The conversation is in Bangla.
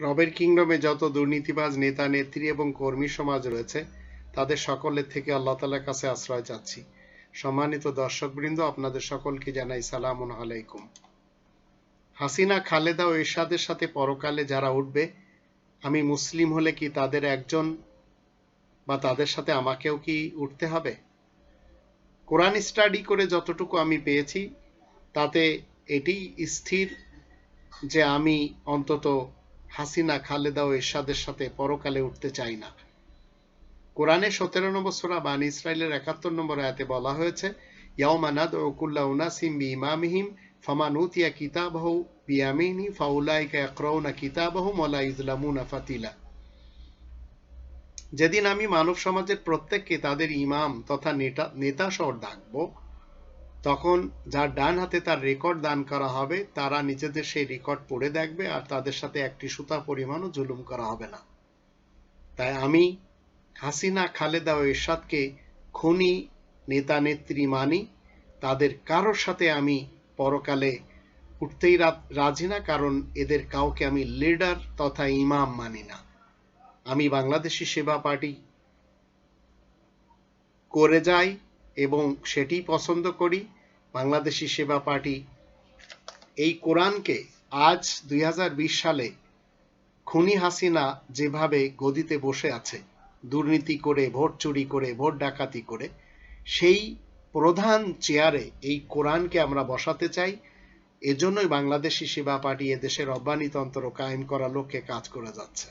রবের কিংডমে যত দুর্নীতিবাজ নেতা, নেত্রী এবং কর্মী সমাজ রয়েছে, তাদের সকলের থেকে আল্লাহ তালার কাছে আশ্রয় চাচ্ছি। সম্মানিত দর্শকবৃন্দ, আপনাদের সকলকে জানাই সালাম আলাইকুম। হাসিনা, খালেদা ও এরশাদের সাথে পরকালে যারা উঠবে, আমি মুসলিম হলে কি তাদের একজন বা তাদের সাথে আমাকেও কি উঠতে হবে? কোরআন স্টাডি করে যতটুকু আমি পেয়েছি, তাতে এটি স্থির যে আমি অন্তত হাসিনা, খালেদা ও এরশাদের সাথে পরকালে উঠতে চাই না। কোরআনে সতেরো নম্বর সোরা বান ইসরায়েলের একাত্তর নম্বর আয়াতে বলা হয়েছে ইয়াউমানাদ ও কুল্লা উনাসিম বি ইমামিহিম উতিয়া বিয়ামিনি, ফাউলাইকা ফাতিলা। যেদিন আমি মানব সমাজের প্রত্যেককে তাদের ইমাম তথা নেতা নেতা সহ ডাকব তখন যার ডান হাতে তার রেকর্ড দান করা হবে, তারা নিজেদের সেই রেকর্ড পড়ে দেখবে আর তাদের সাথে একটি সুতা পরিমাণও জুলুম করা হবে না। তাই আমি হাসিনা, খালেদা ও এরশাদকে খুনি নেতা, নেত্রী মানি, তাদের কারোর সাথে আমি পরকালে উঠতেই রাজি না, কারণ এদের কাউকে আমি লিডার তথা ইমাম মানি না। আমি বাংলাদেশি সেবা পার্টি করে যাই এবং সেটি পছন্দ করি। বাংলাদেশি সেবা পার্টি এই কোরআনকে আজ দুই হাজার বিশ সালে খুনি হাসিনা যেভাবে গদিতে বসে আছে, দুর্নীতি করে, ভোট চুরি করে, ভোট ডাকাতি করে, সেই প্রধান চেয়ারে এই কোরআনকে আমরা বসাতে চাই। এজন্যই বাংলাদেশি সেবা পার্টি এদেশের অব্যানীতন্ত্র কায়েম করার লক্ষ্যে কাজ করে যাচ্ছে।